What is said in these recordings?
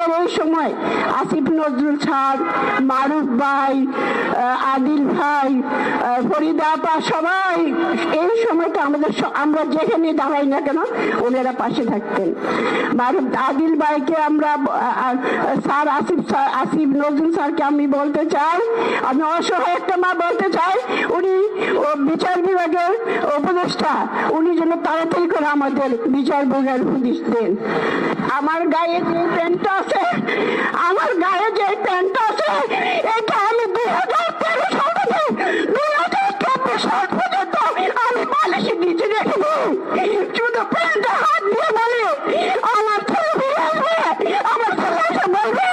এই সময় আসিফ নজরুল স্যার মারুফ ভাই আদিল ভাই আহ, ফরিদা আপা সবাই এই সময়টা আমাদের আমরা যেখানে দাঁড়াই না কেন ওনারা পাশে থাকতেন। মারুফ আদিল ভাইকে আমরা স্যার আসিফ আসিফ নজরুল স্যারকে আমি বলতে চাই আমি অসহায় একটা মা বলতে চাই উনি বিচার বিভাগের উপদেষ্টা উনি যেন তাড়াতাড়ি করে আমাদের বিচার বিভাগের উপদেশ দেন। আমার গায়ে যে প্যান্টটা আছে। আমার গায়ে যে প্যান্টটা আছে এটা আমি দুই হাজার তেরো সাল থেকে দুই হাজার চব্বিশ সাল পর্যন্ত আমি বালিশের নিচে রেখে দিই শুধু প্যান্টটা হাত দিয়ে বলে আমার ছেলে ফিরে আসবে আমার ছেলে এসে বলবে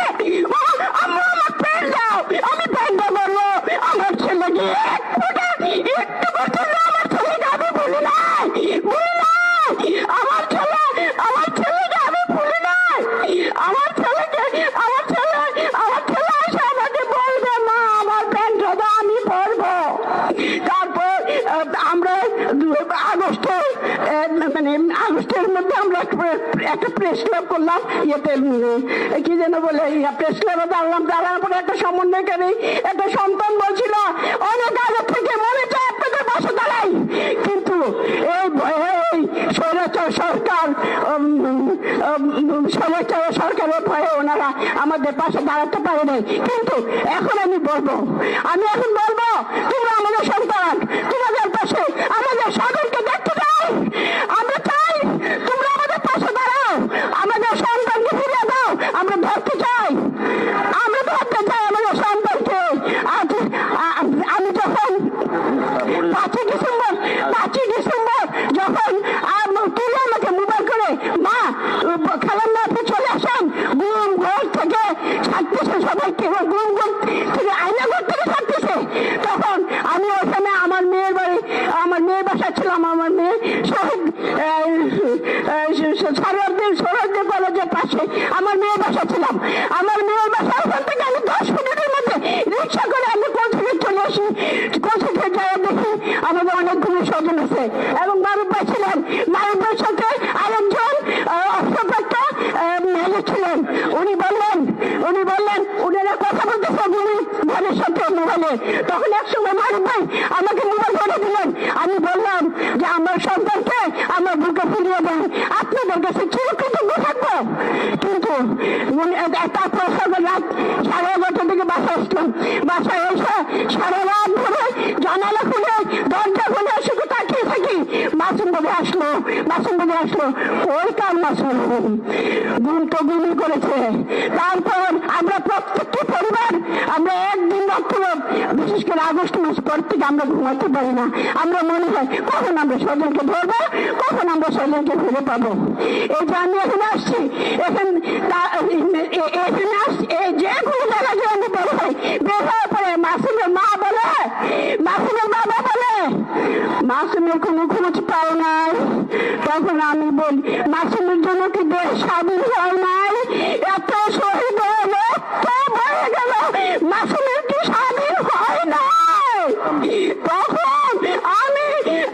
"মা, আম্মু আমার প্যান্ট দাও আমি প্যান্টটা বলব আমার ছেলে গিয়ে একটু পর্যন্ত আমার ছেলেকে আমি বলি নাই বলি নাই আমার ছেলে আমার ছেলেকে আমি বলি নাই আমার ছেলেকে আমার ছেলে আমার ছেলে এসে আমাকে বলবে মা আমার প্যান্টটা দাও আমি পরবো তারপর আহ, আমরা দু- আগস্টে আহ, মানে আগস্টের মধ্যে আমরা একটা- একটা প্রেস ক্লাব করলাম ইয়েতে কি যেন বলে প্রেস ক্লাবে দাঁড়ালাম, দাঁড়ানোর পরে একটা সমন্বয়কারী একটা সন্তান বলছিল, অনেক আগে থেকে মনে আপনাদের দাঁড়াই। কিন্তু এই স্বৈরাচার সরকার স্বৈরাচার সরকারের ভয়ে ওনারা আমাদের পাশে দাঁড়াতে পারে নাই। কিন্তু এখন আমি বলব, আমি এখন বলব, তোমরা আমাদের সন্তান, তোমাদের পাশে আমাদের সাগরকে দেখতে চাই আমরা চাই তোমরা আমাদের পাশে দাঁড়াও আমাদের সন্তানকে ফিরিয়ে দাও আমরা ধরতে চাই আমরা ধরতে চাই আমাদের সন্তানকে আজ আ- আমি যখন পাঁচই ডিসেম্বর পাঁচই ডিসেম্বর যখন আম- তুলে আমাকে মোবাইল করে মা খেলার না আপনি চলে আসেন গুম ঘর থেকে ছাড়তেছে সবাইকে এবং গুম ঘর থেকে আয়না ঘর থেকে ছাড়তেছে তখন আমি ওখানে আমার মেয়ের বাড়ি আমার মেয়ের বাসা ছিলাম আমার মেয়ে শহীদ সরোয়ারদের সরোয়ারদের কলেজের পাশে আমার মেয়ের বাসা ছিলাম আমার মেয়ের বাসা ওখান থেকে আমি দশ মিনিটের মধ্যে রিক্সা করে আমি কোচিংয়ে চলে আসি কোচিংয়ে যাই দেখি আমাদের অনেকগুলো স্বজন আছে এবং মারুফ ভাই ছিলেন মারুফ ভাইয়ের সাথে আরেকজন অস্ত্রপ্রাপ্ত মেয়ে ছিলেন উনি বললেন উনি বললেন উনারা কথা বলতেছে উনি ঘরের সাথে তখন একসময় মারুফ ভাই আমাকে মোবাইল করে দিলেন। আমি বললাম যে আমার সন্তানকে আমার বুকে ফিরিয়ে দেন। আপনাদের কাছে চিরকৃতজ্ঞ থাকব। কিন্তু তারপর সকাল রাত সাড়ে এগারোটা থেকে বাসা আসলাম বাসায় এসে সারা রাত ধরে জানালা খুলে, দরজা খুলে মাসুম বলে আসলো মাসুম বলে আসলো। ওই কার মাসুম গুম তো গুলি করেছে। তারপর আমরা প্রত্যেকটি পরিবার, আমরা একদিন অক্টোবর, বিশেষ করে আগস্ট মাস পর থেকে আমরা ঘুমাতে পারি না। আমরা মনে হয়, কখন আমরা স্বজনকে ধরবো, কখন আমরা স্বজনকে ফিরে পাবো? এই যে আমি এখানে আসছি, এখানে এখানে আসছি, এই যে কোনো জায়গায় যে আমি বের হই বের পরে মাসুমের মা বলে, মাসুমের মা বলে মাসুমের কোনো নাই তখন মাসুমের জন্য কি দেশ স্বাধীন হয় নাই এত শহীদ হলো তো হয়ে গেল মাসুমের কি স্বাধীন হয় নাই তখন আমি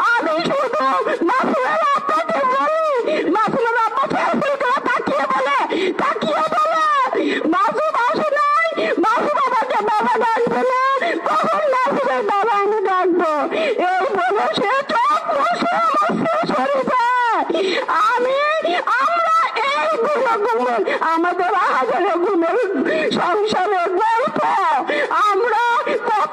আমি শুধু মাসুমের আব্বাকে বলি মাসুমের আব্বা ফেসবুক করে তাকিয়ে বলে তাকিয়ে বলে মাসুম আসে নাই মাসুম আমাকে বাবা ডাকবে না কখন মাসুমের বাবা আমি ডাকবো এই বলে সে চোখ বসে আমার শেষ হয়ে যায় আমি আমরা এই গুলো গুমল আমাদের হাজারে গুমের সংসারের গল্প আমরা কত ভুক্তভোগী আমরা কত আমরা যে কি চাই আপনাদের কাছে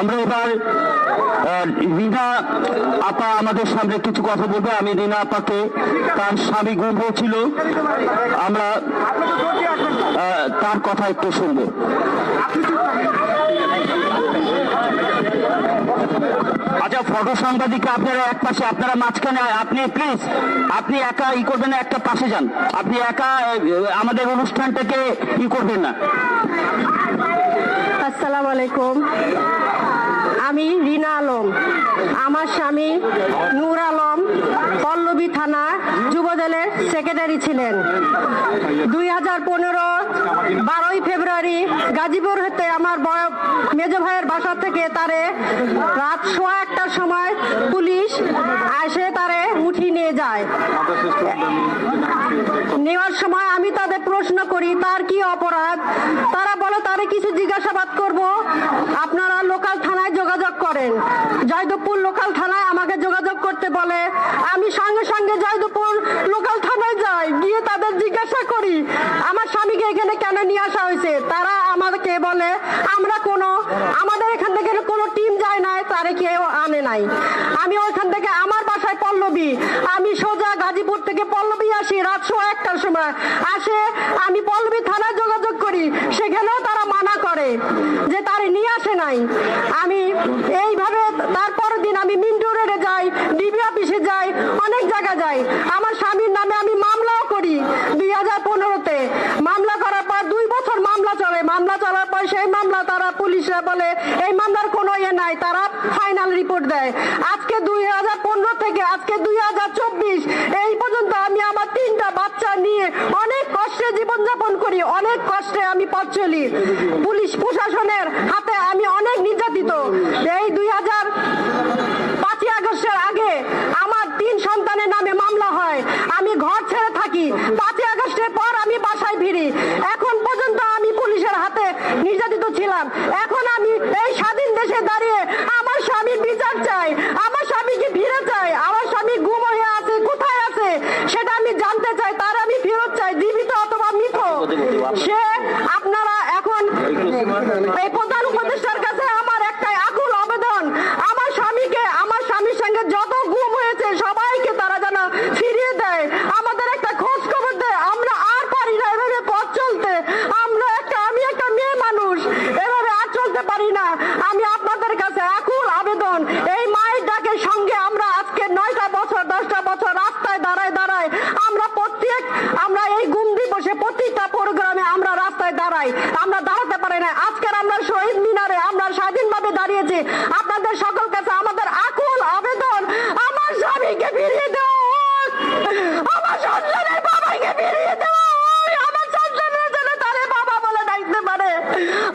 আমরা এবার রিনা আপা আমাদের সামনে কিছু কথা বলবে, আমি রিনা আপাকে তার স্বামী গুম হয়েছিল। আমরা তার কথা একটু শুনব। আচ্ছা ফটো সাংবাদিক আপনারা এক পাশে, আপনারা মাঝখানে, আপনি প্লিজ আপনি একা ই করবেন না, একটা পাশে যান। আপনি একা আমাদের অনুষ্ঠানটাকে ই করবেন না। আসসালামু আলাইকুম। আমি রিনা আলম। আমার স্বামী নূর আলম, পল্লবী থানা, যুবদলের সেক্রেটারি ছিলেন। দুই হাজার পনেরো, বারোই ফেব্রুয়ারি গাজীপুর হতে আমার মেজ ভাইয়ের বাসা থেকে তারে রাত সোয়া একটার সময় পুলিশ এসে তারে উঠিয়ে নিয়ে যায়। নেওয়ার সময় আমি তাদের প্রশ্ন করি, তার কি অপরাধ? তারা বলে, তারে কিছু জিজ্ঞাসাবাদ করব। আপনারা লোকাল থানায় যোগাযোগ করেন। জয়দেবপুর লোকাল থানায় আমাকে যোগাযোগ করতে বলে, আমি সঙ্গে সঙ্গে জয়দেবপুর লোকাল থানায় যাই, গিয়ে তাদের জিজ্ঞাসা করি, আমার স্বামীকে এখানে কেন নিয়ে আসা হয়েছে? তারা আমাকে বলে, আমরা কোনো, আমাদের এখান থেকে কোনো টিম যায় নাই, তারে কেউ আনে নাই। আমি ওইখান পল্লবী আমি সোজা গাজীপুর থেকে পল্লবী আসি, রাত সোয়া একটার সময়। আসে, আমি পল্লবী থানায় যোগাযোগ করি, সেখানেও তারা মানা করে যে তারে নিয়ে আসে নাই। আমি এইভাবে তারপর দিন আমি মিন্টু রোডে যাই, ডিবি অফিসে যাই, অনেক জায়গা যাই। আমার স্বামীর নামে আমি মামলাও করি দুই হাজার পনেরোতে মামলা করার পর দুই বছর মামলা চলে চলার পর সেই মামলা তারা পুলিশরা বলে, এই মামলার কোনো ইয়ে নাই, তারা ফাইনাল রিপোর্ট দেয়। আজকে দুই হাজার পনেরো থেকে আজকে দুই হাজার চব্বিশ, এই পর্যন্ত আমি আমার তিনটা বাচ্চা নিয়ে অনেক কষ্টে জীবনযাপন করি, অনেক কষ্টে আমি পথ চলি। পুলিশ প্রশাসনের হাতে আমি অনেক নির্যাতিত। এই দুই হাজার পাঁচই আগস্টের আগে আমার তিন সন্তানের নামে মামলা হয় আমি ঘর ছেড়ে থাকি পাঁচই আগস্টের পর আমি বাসায় ফিরি এখন পর্যন্ত আমি পুলিশের হাতে নির্যাতিত ছিলাম এখন আমি এই স্বাধীন দেশে দাঁড়িয়ে আমার স্বামীর বিচার চাই আমার স্বামীকে ফিরে চাই আমার স্বামী গুম হয়ে আছে কোথায় আছে সেটা আমি জানতে চাই তার আমি ফেরত চাই জীবিত অথবা মৃত সে আপনারা এখন এই প্রধান উপদেষ্টার কাছে আমার একটাই আকুল আবেদন আমার স্বামীকে আমার স্বামীর সঙ্গে যত গুম হয়েছে সবাইকে তারা যেন ফিরিয়ে দেয় আমাদের একটা খোঁজ খবর দেয় আমরা আর পারি না এভাবে পথ চলতে আমরা একটা আমি একটা মেয়ে মানুষ এভাবে আর চলতে পারি না আমি আপনাদের কাছে আকুল আবেদন এই মায়ের ডাকের সঙ্গে আমরা আজকে নয়টা বছর দশটা বছর রাস্তায় দাঁড়ায় দাঁড়ায় আমরা প্রত্যেক আমরা এই গুম দিবসে প্রত্যেকটা প্রোগ্রামে আমরা রাস্তায় দাঁড়াই আমরা দাঁড়াতে পারি না। আজকের আমরা শহীদ মিনারে আমরা স্বাধীনভাবে দাঁড়িয়েছি। আপনাদের সকলকে আমাদের আকুল আবেদন আমার স্বামীকে ফিরিয়ে দেওয়া হোক আমার সন্তানের বাবাকে ফিরিয়ে দেওয়া হোক আমার সন্তানের যেন তারে বাবা বলে ডাকতে পারে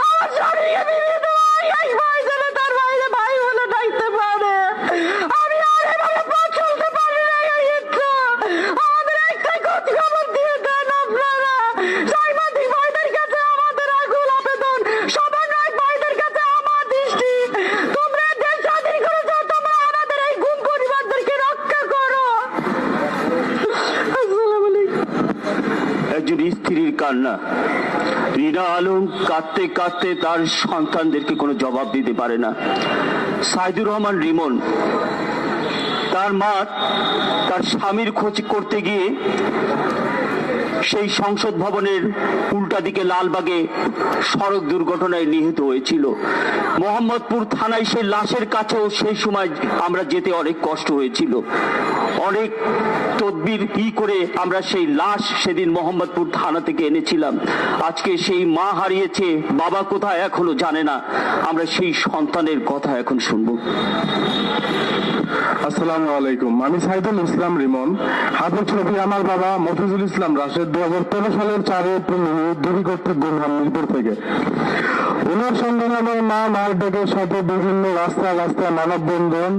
আমার স্বামীকে ফিরিয়ে দেওয়া হোক এই ভাই যেন তার বাইরে ভাই বলে ডাকতে পারে আমি আর এভাবে পথ চলতে পারি না এই ইচ্ছা আমাদের একটাই খোঁজ খবর দিয়ে দেন আপনারা সাংবাদিক ভাইদের কাছে আমাদের আকুল আবেদন সমন্বয় ভাইদের কাছে আমার দৃষ্টি তোমরা দেশ স্বাধীন করেছ তোমরা আমাদের এই গুম পরিবারদেরকে রক্ষা করো আসসালামু আলাইকুম একজন স্ত্রীর কান্না রিনা আলম কাঁদতে কাঁদতে তার সন্তানদেরকে কোনো জবাব দিতে পারে না। সাইদুর রহমান রিমন, তার মা, তার স্বামীর খোঁজ করতে গিয়ে সেই সংসদ ভবনের উল্টা দিকে লালবাগে সড়ক দুর্ঘটনায় নিহত হয়েছিল। মোহাম্মদপুর থানায় সেই লাশের কাছেও সেই সময় আমরা যেতে অনেক কষ্ট হয়েছিল। অনেক তদবির কি করে আমরা সেই লাশ সেদিন মোহাম্মদপুর থানা থেকে এনেছিলাম। আজকে সেই মা হারিয়েছে, বাবা কোথায় এখনও জানে না। আমরা সেই সন্তানের কথা এখন শুনব। আসসালামু আলাইকুম। আমি সাইদুল ইসলাম রিমন। হাতের ছবি আমার বাবা মফিজুল ইসলাম রাশেদ দু হাজার তেরো সালের চার এপ্রিল দূরী করতে গুম মিরপুর থেকে। ওনার সঙ্গে আমার মা মার ডেকের সাথে বিভিন্ন রাস্তা রাস্তায় মানববন্ধন,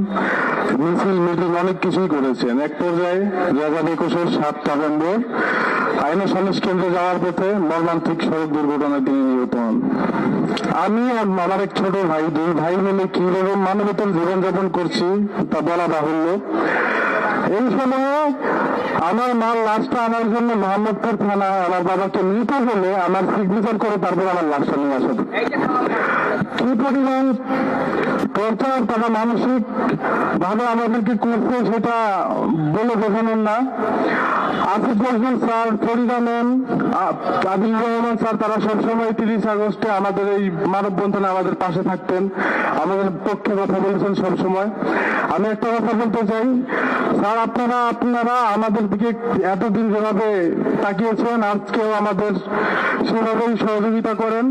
মিছিল, মিটিং অনেক কিছুই করেছেন। এক পর্যায়ে দু হাজার একুশের সাত নভেম্বর আইন সালিশ কেন্দ্রে যাওয়ার পথে মর্মান্তিক সড়ক দুর্ঘটনায় তিনি নিহত হন। আমি আর আমার এক ছোট ভাই, দুই ভাই মিলে কীভাবে মানবতার জীবনযাপন করছি তা বলা বাহুল্য। এই সময়ে আমার মার লাশটা আনার জন্য মোহাম্মদপুর থানা আমার বাবাকে নিতে হলে আমার সিগনেচার করে তারপর আমার লাশটা নিয়ে আসা। কি পরিমাণ প্রচার তারা মানসিক ভাবে আমাদেরকে করছে সেটা বলে বোঝানোর না। Asif Nazrul sir, Farida ma'am Adil Rahman sir, তারা সবসময় তিরিশ আগস্টে আমাদের এই মানববন্ধনে আমাদের পাশে থাকতেন। আমাদের পক্ষে কথা বলেছেন সবসময়। আমি একটা কথা বলতে চাই। স্যার, আপনারা আপনারা আমাদের দিকে এতদিন যেভাবে তাকিয়েছেন, আজকেও আমাদের সেভাবেই সহযোগিতা করেন।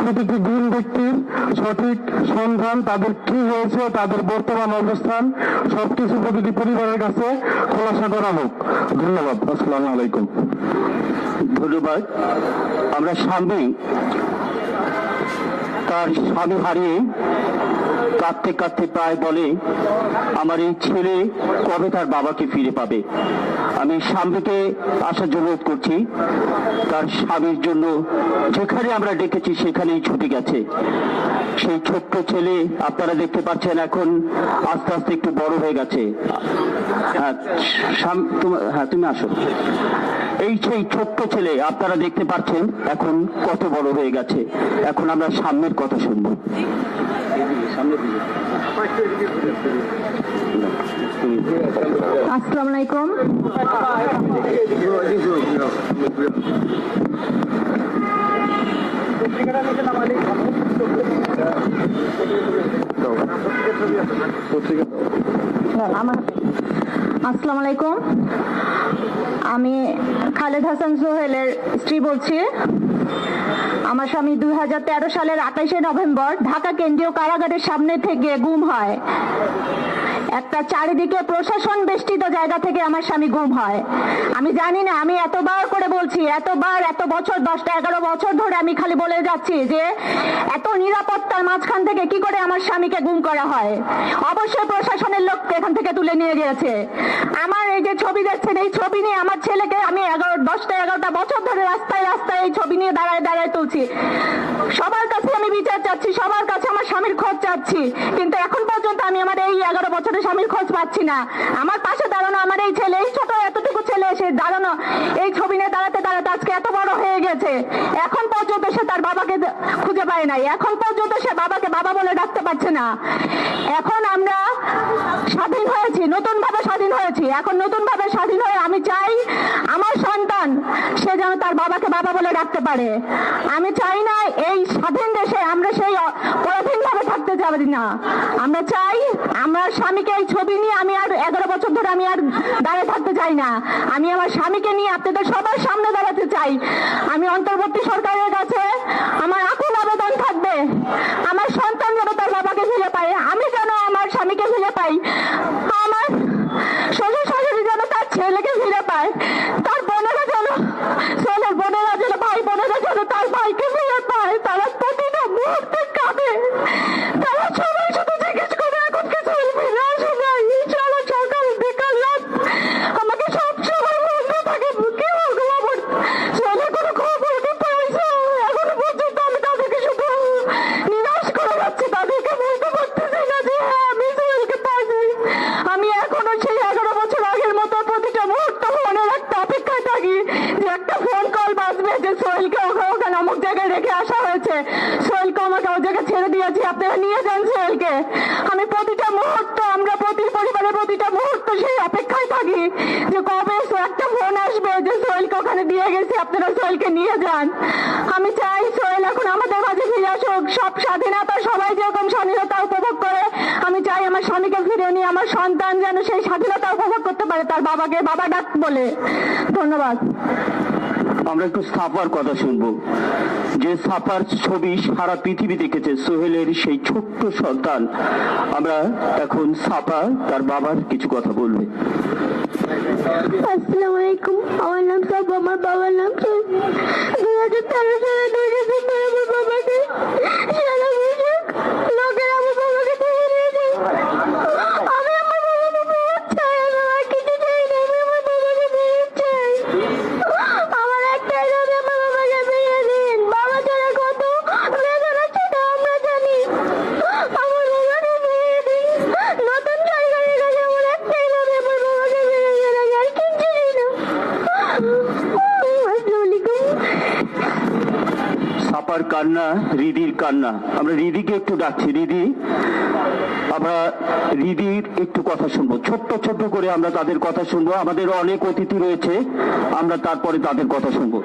প্রতিটি গুণ ব্যক্তির সঠিক সন্ধান, তাদের কি হয়েছে, তাদের বর্তমান অবস্থান, সবকিছু প্রতিটি পরিবারের কাছে খোলাসা করা হোক। ধন্যবাদ, আসসালাম আলাইকুম। ধন্যবাদ। আমরা সামনে তার স্বামী হারিয়ে কাঁদতে কাঁদতে প্রায় বলে, আমার এই ছেলে কবে তার বাবাকে ফিরে পাবে? আমি স্বামীকে আসার জন্য করছি, তার স্বামীর জন্য যেখানে আমরা ডেকেছি সেখানেই ছুটে গেছে। সেই ছোট্ট ছেলে আপনারা দেখতে পাচ্ছেন এখন আস্তে আস্তে একটু বড় হয়ে গেছে। হ্যাঁ হ্যাঁ তুমি আসো। এই সেই ছোট্ট ছেলে আপনারা দেখতে পাচ্ছেন এখন কত বড় হয়ে গেছে। এখন আমরা সামনের কথা শুনব। আসসালামু আলাইকুম। আসসালামু আলাইকুম আমি খালেদ হাসান সোহেলের স্ত্রী বলছি। আমার স্বামী দুই হাজার তেরো সালের আঠাইশে নভেম্বর ঢাকা কেন্দ্রীয় কারাগারের সামনে থেকে গুম হয়। একটা চারিদিকে প্রশাসন বেষ্টিত জায়গা থেকে আমার স্বামী গুম হয়। আমি জানি না, আমি এতবার করে বলছি, এতবার, এত বছর, দশটা, এগারো বছর ধরে আমি খালি বলে যাচ্ছি যে এত নিরাপত্তার মাঝখান থেকে কি করে আমার স্বামীকে গুম করা হয়? অবশ্যই প্রশাসনের লোককে এখান থেকে তুলে নিয়ে গিয়েছে। আমার এই যে ছবি দেখছেন, এই ছবি নিয়ে আমার ছেলেকে আমি এগারো, দশটা, এগারোটা বছর ধরে রাস্তায় রাস্তায় এই ছবি নিয়ে দাঁড়ায় দাঁড়ায় তুলছি। সবার কাছে আমি বিচার চাচ্ছি, সবার কাছে আমার স্বামীর খোঁজ চাচ্ছি। কিন্তু এখন পর্যন্ত আমি আমার এই এগারো বছরের স্বামীর খোঁজ পাচ্ছি না। আমার পাশে দাঁড়ানো আমার এই ছেলে, এই ছোট এতটুকু ছেলে এসে দাঁড়ানো, এই ছবি নিয়ে দাঁড়াতে দাঁড়াতে আজকে এত বড় হয়ে গেছে। এখন পর্যন্ত সে তার বাবাকে খুঁজে পায় নাই। এখন পর্যন্ত সে বাবাকে বাবা বলে ডাকতে পারছে না। এখন আমরা স্বাধীন হয়েছি নতুন ভাবে স্বাধীন হয়েছি। এখন নতুন ভাবে স্বাধীন হয়ে আমি চাই আমার সন্তান সে যেন তার বাবাকে বাবা বলে ডাকতে পারে। আমি চাই না এই স্বাধীন দেশে আমরা সেই পরাধীন ভাবে থাকতে যাবি না। আমরা চাই আমার স্বামীকে এই ছবি নিয়ে আমি আর এগারো বছর ধরে আমি আর দাঁড়িয়ে থাকতে চাই না। আমি আমার স্বামীকে নিয়ে আপনাদের সবার সামনে দাঁড়াতে চাই। আমি অন্তর্বর্তী সরকারের কাছে আমার আকুল আবেদন থাকবে। আমার সন্তান যেন তার বাবাকে ফিরে পায় আমি যেন আমার স্বামীকে ফিরে পাই আমার শ্বশুর শাশুড়ি যেন তার ছেলেকে ফিরে পায় তার বোনেরা যেন ছেলের বোনেরা যেন ভাই বোনেরা যেন তার ভাইকে ফিরে পায় তারা প্রতিটা মুহূর্তে কাঁদে তারা সবাই শুধু জিজ্ঞেস করে এখন কিছু ফিরে আসে নাই চলো সকাল বিকাল রাত আমাকে সব সময় বলতে থাকে কি বলব আমার ছেলে কোনো খবর কি পাইছো এখনও পর্যন্ত আমি তাদেরকে শুধু নিরাশ করে যাচ্ছি তাদেরকে বলতে পারতেছি না যে হ্যাঁ আমি সোহেলকে পাইছি আমি এখনও সেই এগারো বছর আগের মতো প্রতিটা মুহূর্ত মনে রাখতে অপেক্ষায় থাকি যে একটা ফোন কল বাজবে যে সোহেলকে ওখানে ওখানে অমুক জায়গায় রেখে আসা হয়েছে সোহেলকে আমাকে ওই জায়গায় ছেড়ে দিয়েছি আপনারা নিয়ে যান সোহেলকে আমি প্রতিটা মুহূর্ত আমরা প্রতি পরিবারের প্রতিটা মুহূর্ত সেই অপেক্ষায় থাকি যে কবে সো- একটা ফোন আসবে যে সোহেলকে ওখানে দিয়ে গেছি আপনারা সোহেলকে নিয়ে যান। আমি চাই সোহেল এখন আমাদের মাঝে ফিরে আসুক। সব স্বাধীনতা সবাই যেরকম স্বাধীনতা উপভোগ করে, আমি চাই আমার স্বামীকে ফিরে নিয়ে আমার সন্তান যেন সেই স্বাধীনতা উপভোগ করতে পারে তার বাবাকে বাবা ডাক বলে। ধন্যবাদ। আমরা একটু সাফার কথা শুনব। যে সাফার ছবি সারা পৃথিবী দেখেছে, সোহেলের সেই ছোট্ট সন্তান। আমরা এখন সাফা তার বাবার কিছু কথা বলবে। আসসালামু আলাইকুম, আমার নাম সব আমার বাবার নাম দুই হাজার তেরো সালে দুই ডিসেম্বর বাবাকে সারা আমার বাবাকে রিদির কান্না। আমরা রিদিকে একটু ডাকছি। রিদি, আমরা রিদির একটু কথা শুনব। ছোট্ট ছোট্ট করে আমরা তাদের কথা শুনব। আমাদের অনেক অতিথি রয়েছে। আমরা তারপরে তাদের কথা শুনব।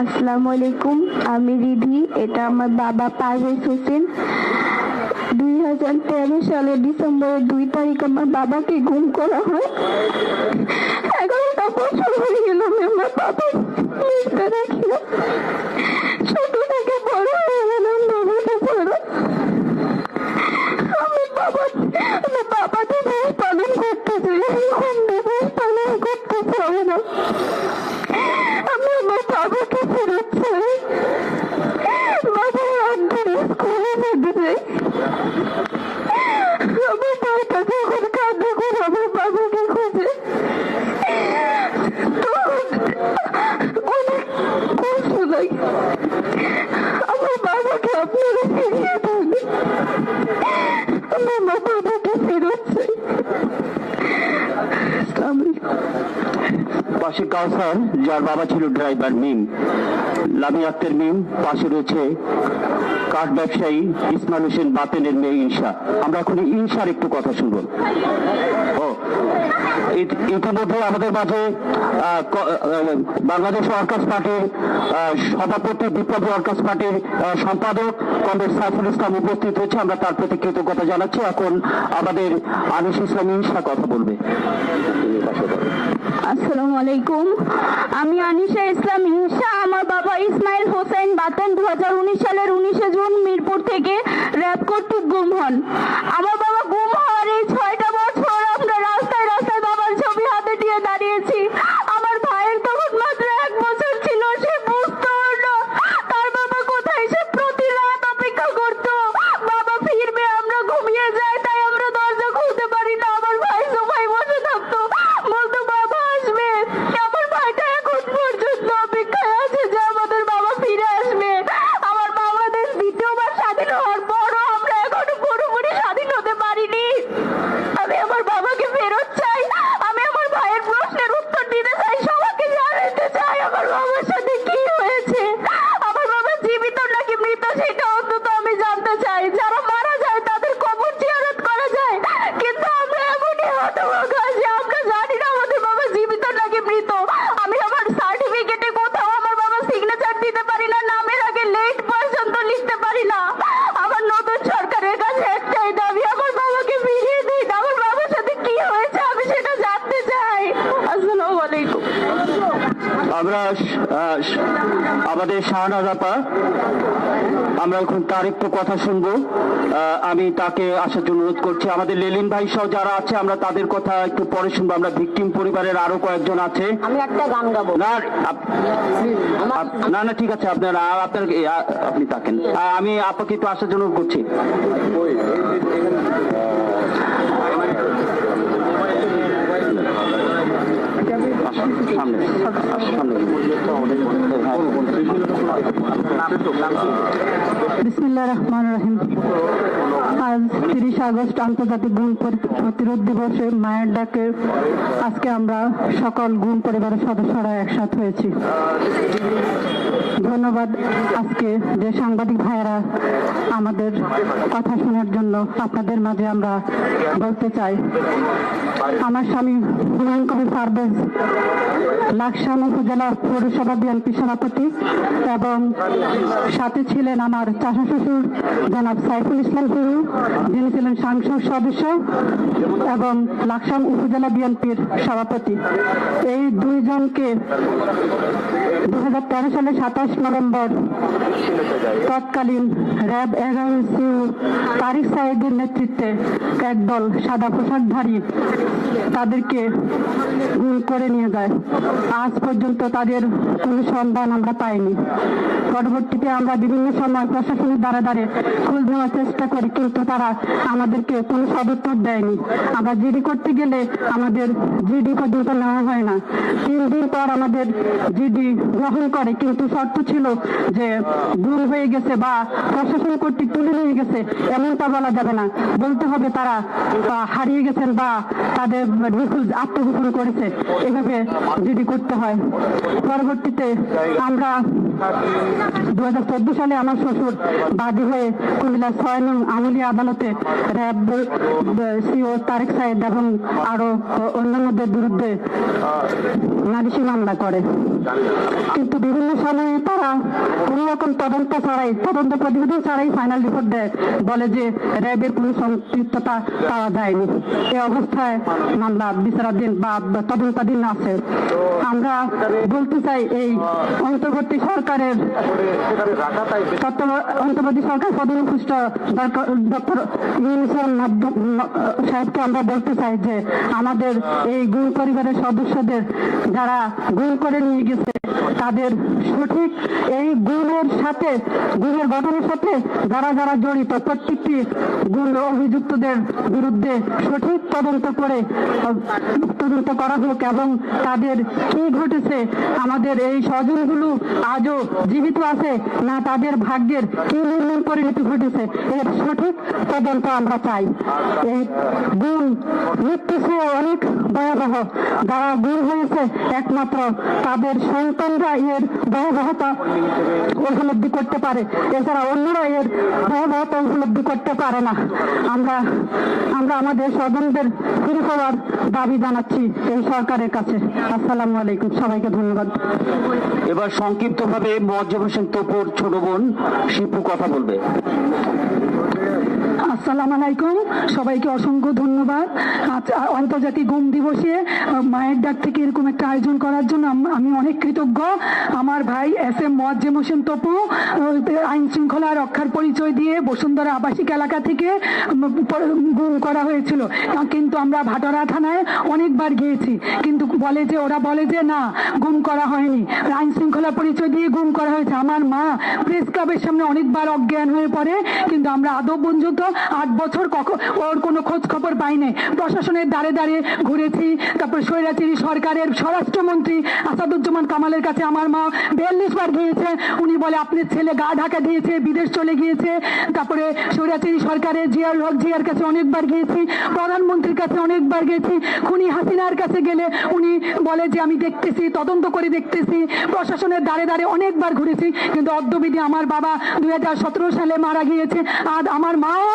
আসসালামু আলাইকুম। আমি রিধি এটা আমার বাবা পারভেজ হোসেন। দুই হাজার তেরো সালের ডিসেম্বরের দুই তারিখ আমার বাবাকে গুম করা হয়। এগারোটা বছর হয়ে গেল আমার আমার বাবার মুখটা দেখি না। ছোট থেকে যার বাবা ছিল ড্রাইভার, মিম। লামি আক্তের, মিম, পাশে রয়েছে কাঠ ব্যবসায়ী ইসমাল হোসেন বাতেনের মেয়ে ইনসা আমরা এখন ইনসার একটু কথা শুনব। ইতিমধ্যে আমাদের মাঝে বাংলাদেশ ওয়ার্কার্স পার্টির সভাপতি বিপ্লবী ওয়ার্কার্স পার্টির সম্পাদক কমরেড সাইফুল ইসলাম উপস্থিত হয়েছে। আমরা তার প্রতি কৃতজ্ঞতা জানাচ্ছি। এখন আমাদের আনিস ইসলাম ইনসা কথা বলবে। আসসালামু আলাইকুম। আমি আনিশা ইসলাম ইনশা। আমার বাবা ইসমাইল হোসেন বাতেন দু সালের উনিশে জুন মিরপুর থেকে র্যাব কর্তৃক গুম হন। আমার বাবা গুম হওয়ার এই ছয়টা বছর আমরা রাস্তায় রাস্তায় বাবার ছবি দাঁড়িয়েছি আমার ভাইয়ের তখন মাত্র এক বছর ছিল সে বুঝতো না তার বাবা কোথায় সে প্রতি রাত অপেক্ষা করতো বাবা ফিরবে আমরা ঘুমিয়ে যাই তাই আমরা দরজা খুলতে পারি না আমার ভাই সোফায় বসে থাকতো বলতো বাবা আসবে আমার ভাইটা এখন পর্যন্ত অপেক্ষায় আছে যে আমাদের বাবা ফিরে আসবে আমার বাংলাদেশ দ্বিতীয়বার স্বাধীন হওয়ার পরও আমরা এখনও পুরোপুরি স্বাধীন হতে পারিনি আমি আমার বাবাকে ফেরত চাই আমি আমার ভাইয়ের প্রশ্নের উত্তর দিতে চাই সবাইকে জানাতে চাই আমার বাবার সাথে কি হয়েছে আমার বাবা জীবিত নাকি মৃত সেটা অন্তত আমি জানতে চাই যারা মারা যায় তাদের কবর জিয়ারত করা যায় কিন্তু আমরা এমনই হতভাগা যে আমরা জানি না আমাদের বাবা জীবিত নাকি মৃত আমি আমার সার্টিফিকেটে কোথাও আমার বাবা সিগনেচার দিতে পারি না নামের আগে লেট পর্যন্ত লিখতে পারি না আমার নতুন সরকারের কাছে একটাই দাবি আমার বাবাকে ফিরিয়ে দিন আমার বাবার সাথে কি হয়েছে আমি সেটা জানতে চাই আসসালামু আলাইকুম আমরা আহ, আমাদের শাহনাজ আপা আমরা এখন তার একটু কথা শুনব আহ, আমি তাকে আসার জন্য অনুরোধ করছি। আমাদের লেলিন ভাই সহ যারা আছে আমরা তাদের কথা একটু পরে শুনব। আমরা ভিকটিম পরিবারের আরও কয়েকজন আছে। আমি একটা গান গাবো। না না না ঠিক আছে আপনার আপনার আপনি থাকেন। আমি আপাকে একটু আসার জন্য করছি। সামনে। সামনে। বিসমিল্লাহ রহমান রহিম। আজ তিরিশ আগস্ট আন্তর্জাতিক গুণ পরি- প্রতিরোধ দিবসে মায়ের ডাকে আজকে আমরা সকল গুণ পরিবারের সদস্যরা একসাথ হয়েছি। ধন্যবাদ। আজকে যে সাংবাদিক ভাইয়েরা আমাদের কথা শোনার জন্য আপনাদের মাঝে আমরা বলতে চাই, আমার স্বামী হুমায়ুন কবির পারভেজ, লাকসাম উপজেলা পৌরসভা বিএনপি সভাপতি এবং সাথে ছিলেন আমার চাষা শ্বশুর জনাব সাইফুল ইসলাম হুরু যিনি ছিলেন সাংসদ সদস্য এবং লাকসাম উপজেলা বিএনপির সভাপতি। এই দুইজনকে দু হাজার তেরো সালের সাতাশ নভেম্বর। তৎকালীন র্যাব এগারো সিউ তারিক সাহেবের নেতৃত্বে একদল সাদা পোশাকধারী তাদেরকে গুম করে নিয়ে যায়। আজ পর্যন্ত তাদের কোনো সন্ধান আমরা পাইনি। পরবর্তীতে আমরা বিভিন্ন সময় প্রশাসনের দ্বারা দ্বারে খোঁজ নেওয়ার চেষ্টা করি, কিন্তু তারা আমাদেরকে কোনো সদুত্তর দেয়নি। আমরা জিডি করতে গেলে আমাদের জিডি পর্যন্ত নেওয়া হয় না। তিন দিন পর আমাদের জিডি গ্রহণ করে, কিন্তু শর্ত অর্থ ছিল যে দূর হয়ে গেছে বা প্রশাসন কর্তৃক তুলে নিয়ে গেছে, এমনটা বলা যাবে না। বলতে হবে তারা হারিয়ে গেছেন বা তাদের আত্মগোপন করেছে। এভাবে যদি করতে হয়, পরবর্তীতে আমরা দু হাজার চোদ্দ সালে আমার শ্বশুর বাদী হয়ে কুমিল্লা ছয় নং আমলিয়া আদালতে র্যাব সিও তারেক সাহেদ এবং আরও অন্যান্যদের বিরুদ্ধে নালিশি মামলা করে। কিন্তু বিভিন্ন সময়ে তারা কোন রকম তদন্ত ছাড়াই, তদন্ত প্রতিবেদন ছাড়াই ফাইনাল রিপোর্ট দেয়, বলে যে র্যাবের কোনো সম্পৃক্ততা পাওয়া যায়নি। এই অবস্থায় মামলা বিচারাধীন বা তদন্তাধীন আছে। আমরা বলতে চাই, এই অন্তর্বর্তী সরকারের অন্তর্বর্তী সরকার পদপুষ্ট ডক্টর সাহেবকে আমরা বলতে চাই যে আমাদের এই গুণ পরিবারের সদস্যদের যারা গুণ করে নিয়ে গেছে তাদের সঠিক এই গুণের সাথে, গুণের ঘটনার সাথে যারা যারা জড়িত, প্রত্যেকটি গুণ অভিযুক্তদের বিরুদ্ধে সঠিক তদন্ত করে, তদন্ত করা হোক এবং তাদের কি ঘটেছে, আমাদের এই স্বজনগুলো আজও জীবিত আছে না তাদের ভাগ্যের কি নির্মূল পরিণতি ঘটেছে, এর সঠিক তদন্ত আমরা চাই। এই গুণ মৃত্যু অনেক ভয়াবহ, যারা গুণ হয়েছে একমাত্র তাদের সন্তানরা এর ভয়াবহতা উপলব্ধি করতে পারে। এছাড়া অন্যরা এর ভয়াবহতা উপলব্ধি করতে পারে না। আমরা আমরা আমাদের স্বজনদের ফিরে পাওয়ার দাবি জানাচ্ছি এই সরকারের কাছে। আসসালামু আলাইকুম, সবাইকে ধন্যবাদ। এবার সংক্ষিপ্তভাবে মজ্জেম হোসেন তপুর ছোট বোন শিপু কথা বলবে। আসসালামু আলাইকুম। সবাইকে অসংখ্য ধন্যবাদ। আন্তর্জাতিক গুম দিবসে মায়ের ডাক থেকে এরকম একটা আয়োজন করার জন্য আমি অনেক কৃতজ্ঞ। আমার ভাই এস এম মোয়াজ্জেম হোসেন তপু আইন শৃঙ্খলা রক্ষার পরিচয় দিয়ে বসুন্ধরা আবাসিক এলাকা থেকে গুম করা হয়েছিল। কিন্তু আমরা ভাটরা থানায় অনেকবার গিয়েছি। কিন্তু বলে যে, ওরা বলে যে, না, গুম করা হয়নি। আইন শৃঙ্খলা পরিচয় দিয়ে গুম করা হয়েছে। আমার মা প্রেস ক্লাবের সামনে অনেকবার অজ্ঞান হয়ে পড়ে, কিন্তু আমরা আদৌ পর্যন্ত আট বছর কখ- ওর কোনো খোঁজ খবর পাই নাই প্রশাসনের দ্বারে দ্বারে ঘুরেছি, তারপর স্বৈরাচারী সরকারের স্বরাষ্ট্রমন্ত্রী আসাদুজ্জামান কামালের কাছে আমার মা বিয়াল্লিশ বার গিয়েছে উনি বলে আপনার ছেলে গা ঢাকা দিয়েছে, বিদেশ চলে গিয়েছে। তারপরে স্বৈরাচারী সরকারের জিয়ার হক জিয়ার কাছে অনেকবার গিয়েছি, প্রধানমন্ত্রীর কাছে অনেকবার গেছি খুনি হাসিনার কাছে গেলে উনি বলে যে, আমি দেখতেছি, তদন্ত করে দেখতেছি। প্রশাসনের দ্বারে দ্বারে অনেকবার ঘুরেছি, কিন্তু অদ্যবিধি আমার বাবা দুই হাজার সতেরো সালে মারা গিয়েছে। আর আমার মাও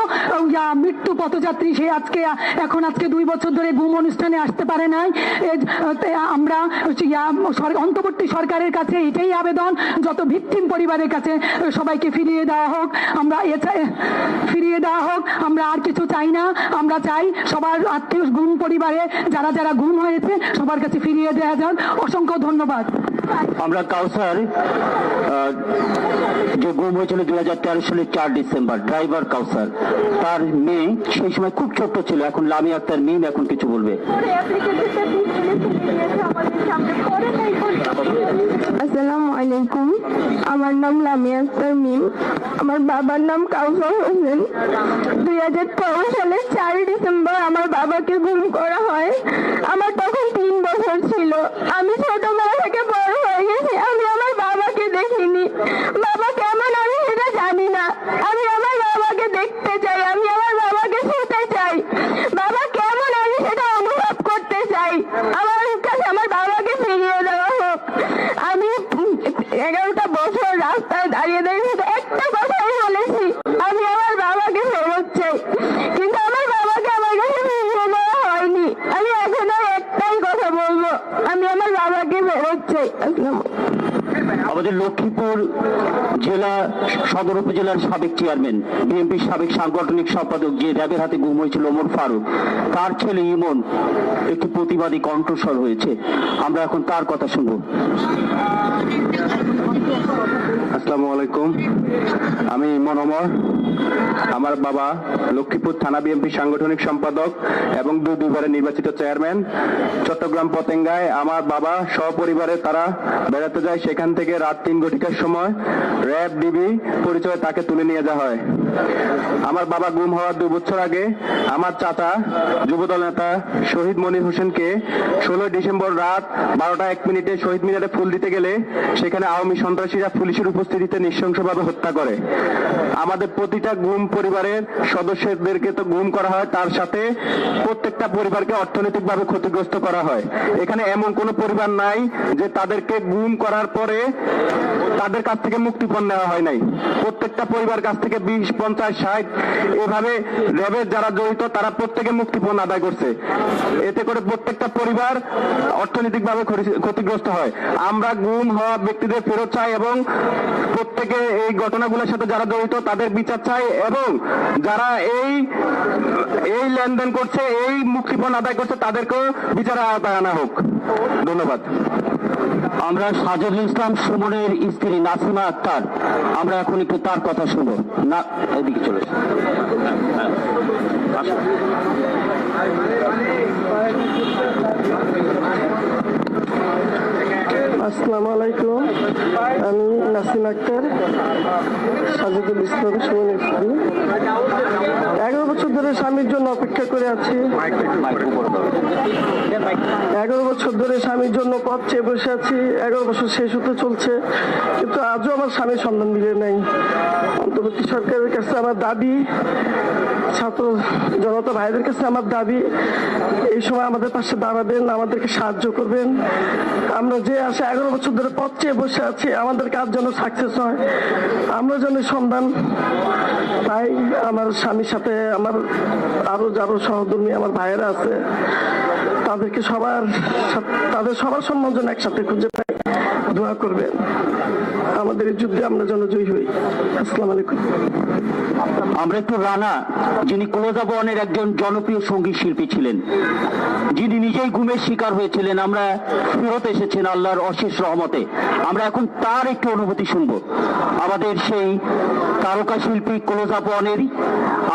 মৃত্যু পথযাত্রী, সে আজকে, এখন আজকে দুই বছর ধরে গুম অনুষ্ঠানে আসতে পারে নাই। আমরা অন্তর্বর্তী সরকারের কাছে এটাই আবেদন, যত ভিকটিম পরিবারের কাছে সবাইকে ফিরিয়ে দেওয়া হোক, আমরা ফিরিয়ে দেওয়া হোক, আমরা আর কিছু চাই না, আমরা চাই সবার আত্মীয় গুম পরিবারে, যারা যারা গুম হয়েছে, সবার কাছে ফিরিয়ে দেওয়া যাক। অসংখ্য ধন্যবাদ। আমরা কাউসার যে গুম হয়েছিল তেরো সালের চার ডিসেম্বর, ড্রাইভার কাউসার। তার মেয়ে সেই সময় খুব ছোট্ট ছিল, এখন লামি আক্তার মিম এখন কিছু বলবে। আমার নাম লামিয়া আক্তার মিম। আমার বাবার নাম কাউসার হোসেন। দুই হাজার তেরো সালের চারই ডিসেম্বর আমার বাবাকে গুম করা হয়। আমার তখন তিন বছর ছিল। আমি ছোটবেলা থেকে বড় হয়ে গেছি। আমি আমার বাবাকে দেখিনি বাবা কেমন আমি সেটা জানি না আমি আমার বাবাকে দেখতে চাই আমি আমার বাবাকে শুতে চাই বাবা কেমন আমি সেটা অনুভব করতে চাই আমার কাছে আমার বাবাকে ফিরিয়ে দেওয়া হোক আমি উম এগারোটা বছর রাস্তায় দাঁড়িয়ে দাঁড়িয়ে শুধু একটা কথাই বলেছি আমি আমার বাবাকে ফেরত চাই কিন্তু আমার বাবাকে আমার কাছে ফিরিয়ে দেওয়া হয়নি আমি এখন আর একটাই কথা বলব আমি আমার বাবাকে ফেরত চাই আসসালামু আমাদের লক্ষ্মীপুর জেলা সদর উপজেলার সাবেক চেয়ারম্যান, বিএনপির সাবেক সাংগঠনিক সম্পাদক যে র্যাবের হাতে গুম হয়েছিল ওমর ফারুক, তার ছেলে ইমন একটি প্রতিবাদী কণ্ঠস্বর হয়েছে। আমরা এখন তার কথা শুনব। আসসালামু আলাইকুম। আমি ইমন অমর আমার বাবা লক্ষ্মীপুর থানা বিএনপি সাংগঠনিক সম্পাদক এবং দুই দুইবারের নির্বাচিত চেয়ারম্যান। চট্টগ্রাম পতেঙ্গায় আমার বাবা সপরিবারে তারা বেড়াতে যায়। সেখান থেকে রাত তিন ঘটিকার সময় র্যাব ডিবি পরিচয়ে তাকে তুলে নিয়ে যাওয়া হয়। আমার বাবা গুম হওয়ার দুই বছর আগে আমার চাচা, যুবদল নেতা শহীদ মনির হোসেনকে ষোলোই ডিসেম্বর রাত বারোটা এক মিনিটে শহীদ মিনারে ফুল দিতে গেলে সেখানে আওয়ামী সন্ত্রাসীরা পুলিশের উপস্থিতিতে নৃশংসভাবে হত্যা করে। আমাদের প্রতিটা গুম পরিবারের সদস্যদেরকে তো গুম করা হয়, তার সাথে প্রত্যেকটা পরিবারকে অর্থনৈতিকভাবে ক্ষতিগ্রস্ত করা হয়। এখানে এমন কোনো পরিবার নাই যে তাদেরকে গুম করার পরে তাদের কাছ থেকে মুক্তিপণ নেওয়া হয় নাই। প্রত্যেকটা পরিবার কাছ থেকে বিশ, পঞ্চাশ, ষাট, এভাবে র্যাবের যারা জড়িত, তারা প্রত্যেকে মুক্তিপণ আদায় করছে। এতে করে প্রত্যেকটা পরিবার অর্থনৈতিকভাবে ক্ষতি- ক্ষতিগ্রস্ত হয়। আমরা গুম হওয়া ব্যক্তিদের ফেরত চাই এবং প্রত্যেকে এই ঘটনাগুলোর সাথে যারা জড়িত, তাদের বিচার চাই। এবং যারা এই এই লেনদেন করছে, এই মুক্তিপণ আদায় করছে, তাদেরকেও বিচারের আওতায় আনা হোক। ধন্যবাদ। আমরা সাজুল ইসলাম সুমনের স্ত্রী নাসিমা আক্তার। আমরা এখন একটু তার কথা শুনব। না, এদিকে চলে এসো। আসো। আসসালামু আলাইকুম। আমি নাসিম আক্তার, সাজিদুল ইসলাম সুমন স্ত্রী এগারো বছর ধরে স্বামীর জন্য অপেক্ষা করে আছি। এগারো বছর ধরে স্বামীর জন্য পথ চেয়ে বসে আছি। এগারো বছর শেষ হতে চলছে, কিন্তু আজও আমার স্বামীর সন্ধান মিলে নাই। অন্তর্বর্তী সরকারের কাছে আমার দাবি, ছাত্র জনতা ভাইদের কাছে আমার দাবি, এই সময় আমাদের পাশে দাঁড়াবেন, আমাদেরকে সাহায্য করবেন। আমরা যে আসে এগারো বছর ধরে পথ চেয়ে বসে আছি, আমাদের কাজ যেন সাকসেস হয়। আমরা যেন সন্ধান তাই আমার স্বামীর সাথে আমার আরও যারো সহধর্মী, আমার ভাইয়েরা আছে, তাদেরকে সবার তাদের সবার সম্মান যেন একসাথে খুঁজে পাই, দোয়া করবেন। আমাদের যুদ্ধে আমরা যেন জয়ী হই। আসসালামু আলাইকুম। আমরা একটু রানা যিনি ক্লোজাবনের একজন জনপ্রিয় সংগীত শিল্পী ছিলেন যিনি নিজেই ঘুমের শিকার হয়েছিলেন আমরা ফেরত এসেছেন আল্লাহর অশেষ রহমতে। আমরা এখন তার একটু অনুভূতি শুনব। আমাদের সেই তারকা শিল্পী ক্লোজাবনের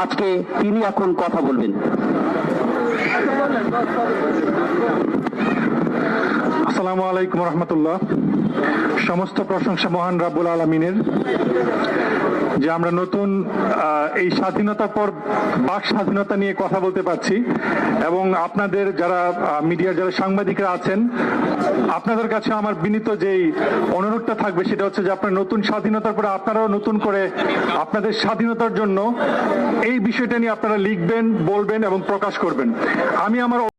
আজকে তিনি এখন কথা বলবেন। আসসালামু আলাইকুম রহমতুল্লাহ। সমস্ত প্রশংসা মহান রাব্বুল আলমিনের যে আমরা নতুন এই স্বাধীনতার পর বাক স্বাধীনতা নিয়ে কথা বলতে পারছি এবং আপনাদের যারা মিডিয়ার যারা সাংবাদিকরা আছেন, আপনাদের কাছে আমার বিনীত যেই অনুরোধটা থাকবে সেটা হচ্ছে যে আপনার নতুন স্বাধীনতার পরে আপনারাও নতুন করে আপনাদের স্বাধীনতার জন্য এই বিষয়টা নিয়ে আপনারা লিখবেন, বলবেন এবং প্রকাশ করবেন। আমি আমার